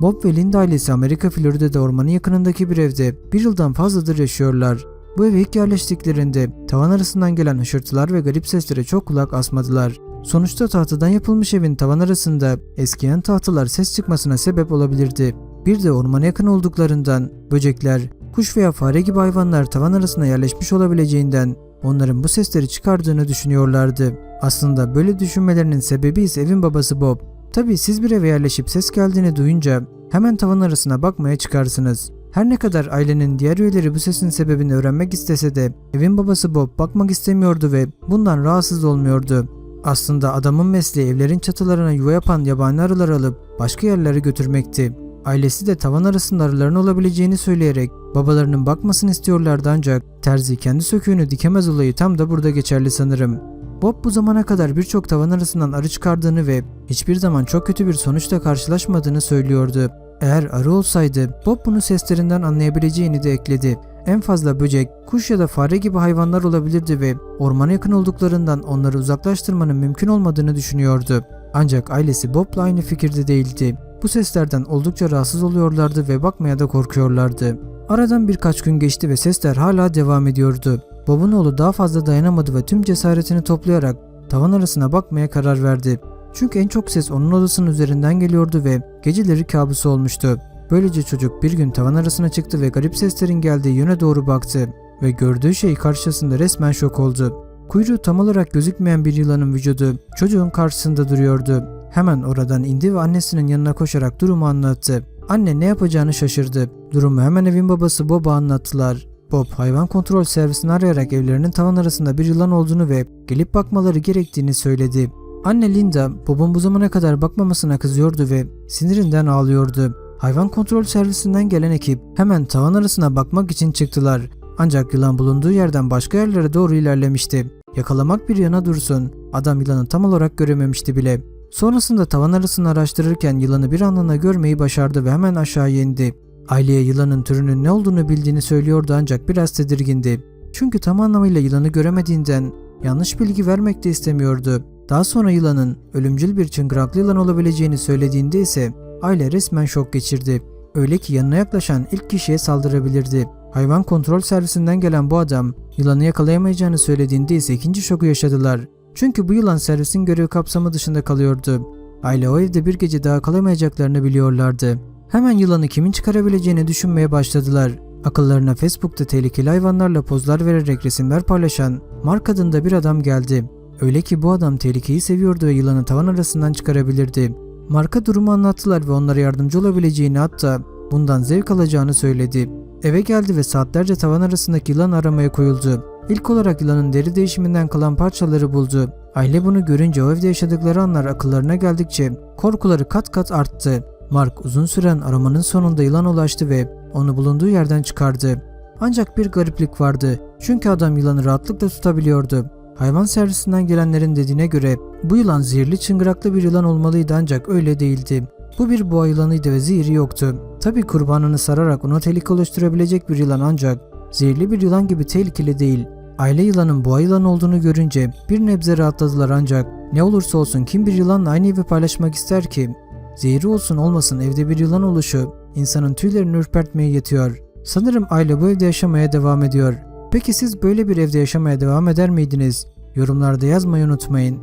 Bob ve Linda ailesi Amerika Florida'da ormanın yakınındaki bir evde bir yıldan fazladır yaşıyorlar. Bu eve ilk yerleştiklerinde tavan arasından gelen hışırtılar ve garip seslere çok kulak asmadılar. Sonuçta tahtadan yapılmış evin tavan arasında eskiyen tahtalar ses çıkmasına sebep olabilirdi. Bir de ormana yakın olduklarından böcekler, kuş veya fare gibi hayvanlar tavan arasına yerleşmiş olabileceğinden onların bu sesleri çıkardığını düşünüyorlardı. Aslında böyle düşünmelerinin sebebi ise evin babası Bob. Tabii siz bir eve yerleşip ses geldiğini duyunca hemen tavan arasına bakmaya çıkarsınız. Her ne kadar ailenin diğer üyeleri bu sesin sebebini öğrenmek istese de evin babası Bob bakmak istemiyordu ve bundan rahatsız olmuyordu. Aslında adamın mesleği evlerin çatılarına yuva yapan yabani arılar alıp başka yerlere götürmekti. Ailesi de tavan arasında arıların olabileceğini söyleyerek babalarının bakmasını istiyorlardı ancak terzi kendi söküğünü dikemez olayı tam da burada geçerli sanırım. Bob bu zamana kadar birçok tavan arasından arı çıkardığını ve hiçbir zaman çok kötü bir sonuçla karşılaşmadığını söylüyordu. Eğer arı olsaydı Bob bunu seslerinden anlayabileceğini de ekledi. En fazla böcek, kuş ya da fare gibi hayvanlar olabilirdi ve ormana yakın olduklarından onları uzaklaştırmanın mümkün olmadığını düşünüyordu. Ancak ailesi Bob'la aynı fikirde değildi. Bu seslerden oldukça rahatsız oluyorlardı ve bakmaya da korkuyorlardı. Aradan birkaç gün geçti ve sesler hala devam ediyordu. Bob'un oğlu daha fazla dayanamadı ve tüm cesaretini toplayarak tavan arasına bakmaya karar verdi. Çünkü en çok ses onun odasının üzerinden geliyordu ve geceleri kabusu olmuştu. Böylece çocuk bir gün tavan arasına çıktı ve garip seslerin geldiği yöne doğru baktı ve gördüğü şey karşısında resmen şok oldu. Kuyruğu tam olarak gözükmeyen bir yılanın vücudu çocuğun karşısında duruyordu. Hemen oradan indi ve annesinin yanına koşarak durumu anlattı. Anne ne yapacağını şaşırdı. Durumu hemen evin babası Bob'a anlattılar. Bob hayvan kontrol servisini arayarak evlerinin tavan arasında bir yılan olduğunu ve gelip bakmaları gerektiğini söyledi. Anne Linda Bob'un bu zamana kadar bakmamasına kızıyordu ve sinirinden ağlıyordu. Hayvan kontrol servisinden gelen ekip hemen tavan arasına bakmak için çıktılar. Ancak yılan bulunduğu yerden başka yerlere doğru ilerlemişti. Yakalamak bir yana dursun. Adam yılanı tam olarak görememişti bile. Sonrasında tavan arasını araştırırken yılanı bir anlığına görmeyi başardı ve hemen aşağıya indi. Aileye yılanın türünün ne olduğunu bildiğini söylüyordu ancak biraz tedirgindi. Çünkü tam anlamıyla yılanı göremediğinden yanlış bilgi vermek de istemiyordu. Daha sonra yılanın ölümcül bir çıngıraklı yılan olabileceğini söylediğinde ise aile resmen şok geçirdi. Öyle ki yanına yaklaşan ilk kişiye saldırabilirdi. Hayvan kontrol servisinden gelen bu adam yılanı yakalayamayacağını söylediğinde ise ikinci şoku yaşadılar. Çünkü bu yılan servisin görev kapsamı dışında kalıyordu. Aile o evde bir gece daha kalamayacaklarını biliyorlardı. Hemen yılanı kimin çıkarabileceğini düşünmeye başladılar. Akıllarına Facebook'ta tehlikeli hayvanlarla pozlar vererek resimler paylaşan Mark adında bir adam geldi. Öyle ki bu adam tehlikeyi seviyordu ve yılanı tavan arasından çıkarabilirdi. Mark'a durumu anlattılar ve onlara yardımcı olabileceğini hatta bundan zevk alacağını söyledi. Eve geldi ve saatlerce tavan arasındaki yılan aramaya koyuldu. İlk olarak yılanın deri değişiminden kalan parçaları buldu. Aile bunu görünce o evde yaşadıkları anlar akıllarına geldikçe korkuları kat kat arttı. Mark uzun süren aramanın sonunda yılan ulaştı ve onu bulunduğu yerden çıkardı. Ancak bir gariplik vardı. Çünkü adam yılanı rahatlıkla tutabiliyordu. Hayvan servisinden gelenlerin dediğine göre bu yılan zehirli çıngıraklı bir yılan olmalıydı ancak öyle değildi. Bu bir boğa yılanıydı ve zehri yoktu. Tabi kurbanını sararak ona tehlike oluşturabilecek bir yılan ancak zehirli bir yılan gibi tehlikeli değil. Aile yılanın boğa yılan olduğunu görünce bir nebze rahatladılar ancak ne olursa olsun kim bir yılanla aynı evi paylaşmak ister ki? Zehri olsun olmasın evde bir yılan oluşu insanın tüylerini ürpertmeye yetiyor. Sanırım aile bu evde yaşamaya devam ediyor. Peki siz böyle bir evde yaşamaya devam eder miydiniz? Yorumlarda yazmayı unutmayın.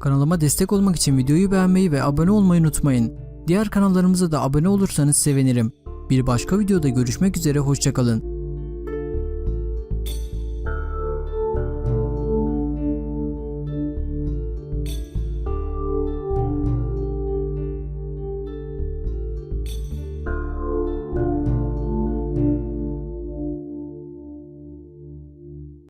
Kanalıma destek olmak için videoyu beğenmeyi ve abone olmayı unutmayın. Diğer kanallarımıza da abone olursanız sevinirim. Bir başka videoda görüşmek üzere hoşçakalın.